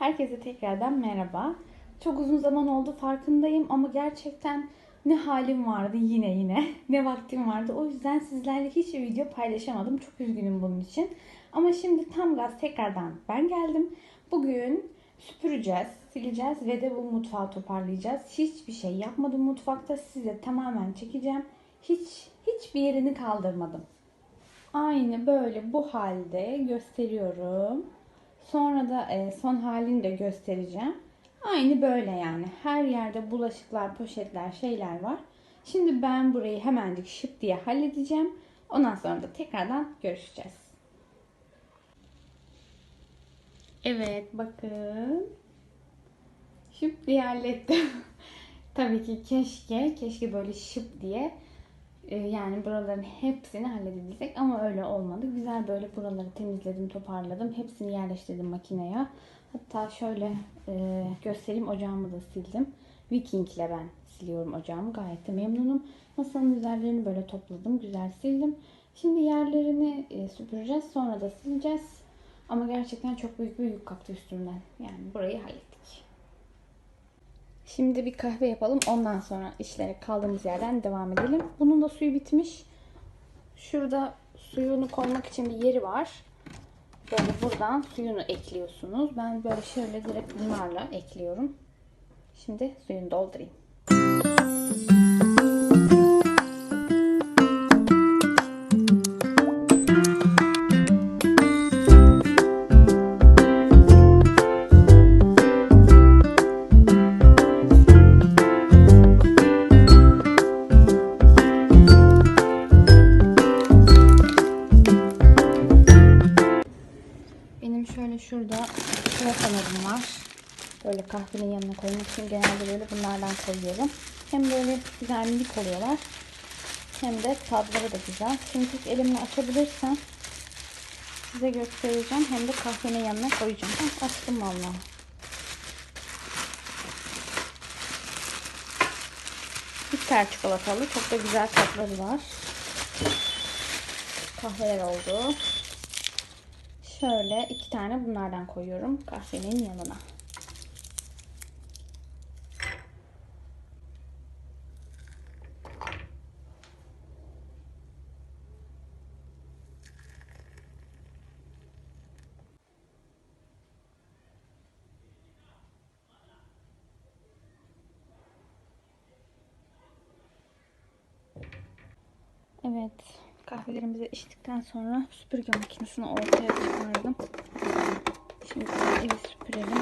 Herkese tekrardan merhaba. Çok uzun zaman oldu farkındayım ama gerçekten ne halim vardı yine yine ne vaktim vardı. O yüzden sizlerle hiç video paylaşamadım. Çok üzgünüm bunun için. Ama şimdi tam gaz tekrardan ben geldim. Bugün süpüreceğiz, sileceğiz ve de bu mutfağı toparlayacağız. Hiçbir şey yapmadım mutfakta. Size tamamen çekeceğim. Hiç hiçbir yerini kaldırmadım. Aynı böyle bu halde gösteriyorum. Sonra da e, son halini de göstereceğim. Aynı böyle yani. Her yerde bulaşıklar, poşetler, şeyler var. Şimdi ben burayı hemencik şıp diye halledeceğim. Ondan sonra da tekrardan görüşeceğiz. Evet bakın. Şıp diye hallettim. Tabii ki keşke, keşke böyle şıp diye yani buraların hepsini halledebilsek ama öyle olmadı. Güzel böyle buraları temizledim, toparladım. Hepsini yerleştirdim makineye. Hatta şöyle e, göstereyim ocağımı da sildim. Viking ile ben siliyorum ocağımı. Gayet de memnunum. Masanın üzerlerini böyle topladım. Güzel sildim. Şimdi yerlerini e, süpüreceğiz. Sonra da sileceğiz. Ama gerçekten çok büyük bir yük kalktı üstümden. Yani burayı hallettik. Şimdi bir kahve yapalım. Ondan sonra işlere kaldığımız yerden devam edelim. Bunun da suyu bitmiş. Şurada suyunu koymak için bir yeri var. Böyle buradan suyunu ekliyorsunuz. Ben böyle şöyle direkt bunlarla ekliyorum. Şimdi suyunu doldurayım. Benim şurada fenerim var. Böyle kahvenin yanına koymak için genelde böyle bunlardan koyuyorum. Hem böyle güzel minik oluyorlar. Hem de tadları da güzel. Şimdi tek elimle açabilirsem size göstereceğim. Hem de kahvenin yanına koyacağım. Açtım valla. Bitter çikolatalı. Çok da güzel tatları var. Kahveler oldu. Şöyle iki tane bunlardan koyuyorum kahvenin yanına. Evet, kahvelerimizi içtikten sonra süpürge makinesini ortaya çıkardım. Şimdi evi süpürelim.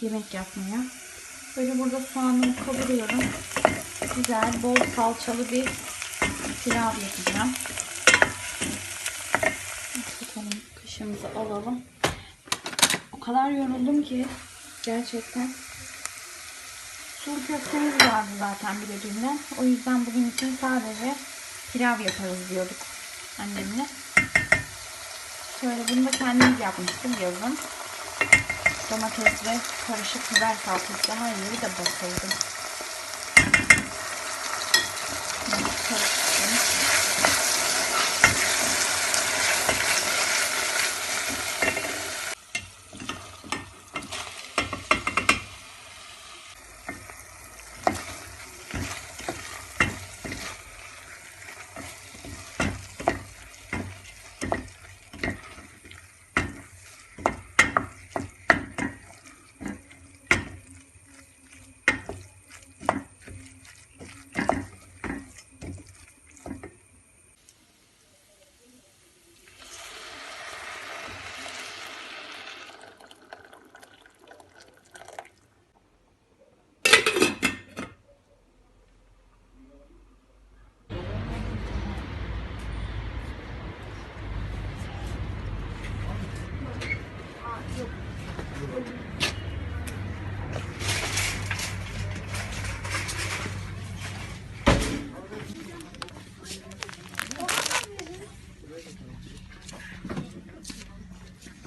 Yemek yapmaya. Böyle burada soğanımı kavuruyorum. Güzel, bol salçalı bir pilav yapacağım. Bakalım kaşığımızı alalım. O kadar yoruldum ki gerçekten. Sulu köftemiz vardı zaten bir de dünden. O yüzden bugün için sadece pilav yaparız diyorduk annemle. Şöyle bunu da kendimiz yapmıştım yazın. Domates ve karışık biber salçası her yeri de basıldı. Bunu karıştırdım.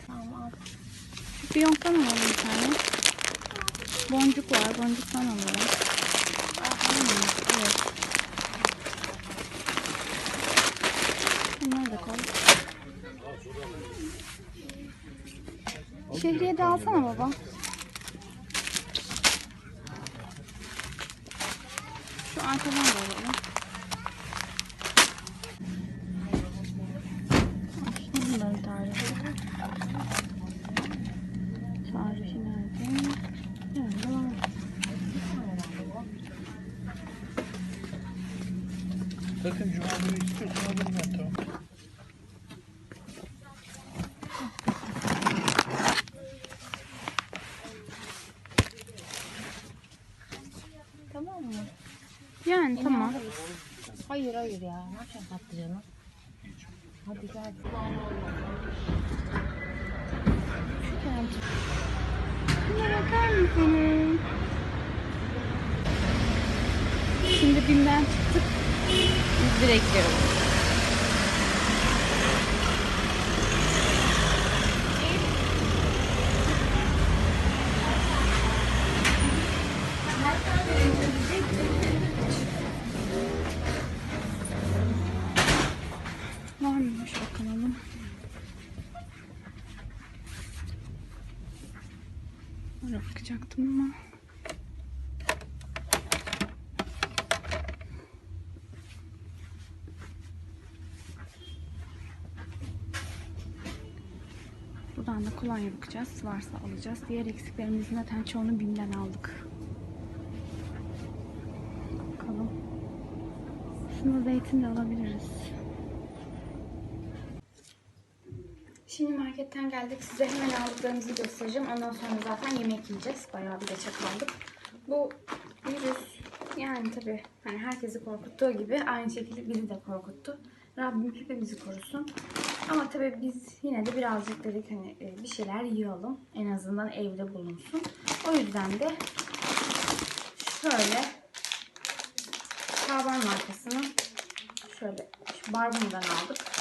Tamam al. Şu fiyonktan alalım bir tane. Boncuk var. Boncuktan alalım. Hmm, evet. Bunları da koy. Şehriye de alsana baba. Şu arkadan da alalım. Bunların tarifi. Tarifi nerede? Nerede var? Zaten cuma günü istiyorsan alırım ben tamam. Tamam mı? Yani tamam. Hayır hayır ya. Ne yapacaksın patlıcanı? Hadi gel. Şuna bakar mısınız? Şimdi BİM'den çıktık. Biz direkt gidiyoruz. Var mıymış bakalım. Oraya bakacaktım ama. Buradan da kolonya bakacağız. Varsa alacağız. Diğer eksiklerimizin zaten çoğunu BİM'den aldık. Bakalım. Şunu zeytin de alabiliriz. Şimdi marketten geldik. Size hemen aldıklarımızı göstereceğim. Ondan sonra zaten yemek yiyeceğiz. Bayağı bir geçe kaldık. Bu virüs yani tabii hani herkesi korkuttuğu gibi aynı şekilde bizi de korkuttu. Rabbim hepimizi korusun. Ama tabii biz yine de birazcık dedik hani e, bir şeyler yiyelim. En azından evde bulunsun. O yüzden de şöyle Şaban markasının şöyle barbundan aldık.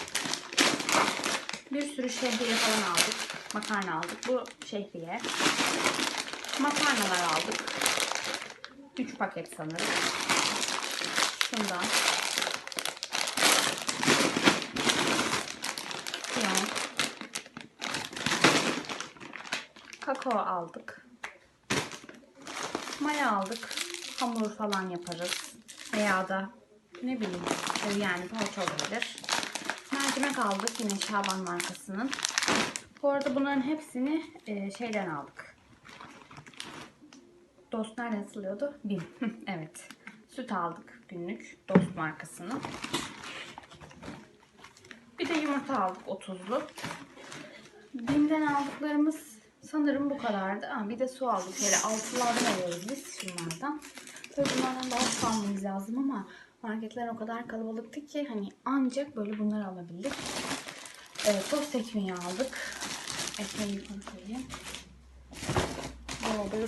Bir sürü şehriye falan aldık. Makarna aldık. Bu şehriye. Makarnalar aldık. 3 paket sanırım. Şundan. Piyano. Kakao aldık. Maya aldık. Hamur falan yaparız. Veya da ne bileyim yani poğaça olabilir. Mercimek aldık yine Şaban markasının. Bu arada bunların hepsini e, şeyden aldık. Dost nereden satılıyordu? Bim. evet. Süt aldık günlük. Dost markasının. Bir de yumurta aldık 30'lu. Bim'den aldıklarımız Sanırım bu kadardı. Aa, bir de su aldık. Şöyle altılardan alıyoruz biz şunlardan. Tabii bunlardan daha almamız lazım ama marketler o kadar kalabalıktı ki hani ancak böyle bunları alabildik. Evet, tost ekmeği aldık. Ekmeği koyayım. Dolabı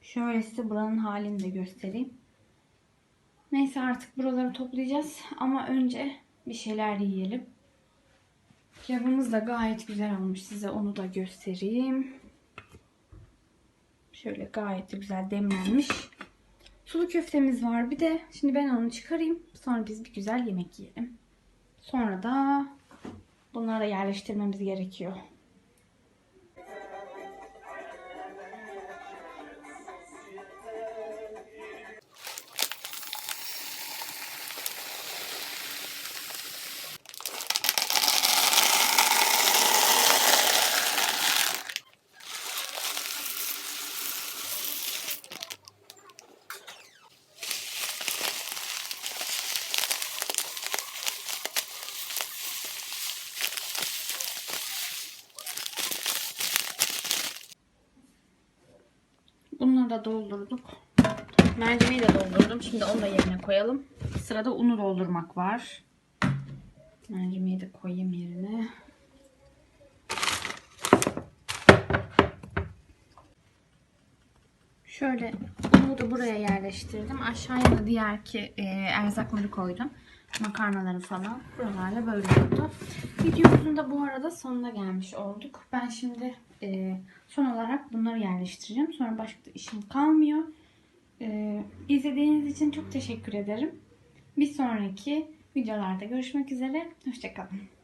Şöyle size buranın halini de göstereyim. Neyse artık buraları toplayacağız. Ama önce bir şeyler yiyelim. Kebabımız da gayet güzel olmuş. Size onu da göstereyim. Şöyle gayet güzel demlenmiş. Sulu köftemiz var. Bir de şimdi ben onu çıkarayım. Sonra biz bir güzel yemek yiyelim. Sonra da bunları da yerleştirmemiz gerekiyor. Bunları da doldurduk. Mercimeği de doldurdum. Şimdi onu da yerine koyalım. Sırada unu doldurmak var. Mercimeği de koyayım yerine. Şöyle unu da buraya yerleştirdim. Aşağıya da diğer ki e, erzakları koydum. Makarnaları falan. Buralarla böyle oldu. Videomuzun da bu arada sonuna gelmiş olduk. Ben şimdi e, son olarak bunları yerleştireceğim. Sonra başka işim kalmıyor. E, izlediğiniz için çok teşekkür ederim. Bir sonraki videolarda görüşmek üzere. Hoşçakalın.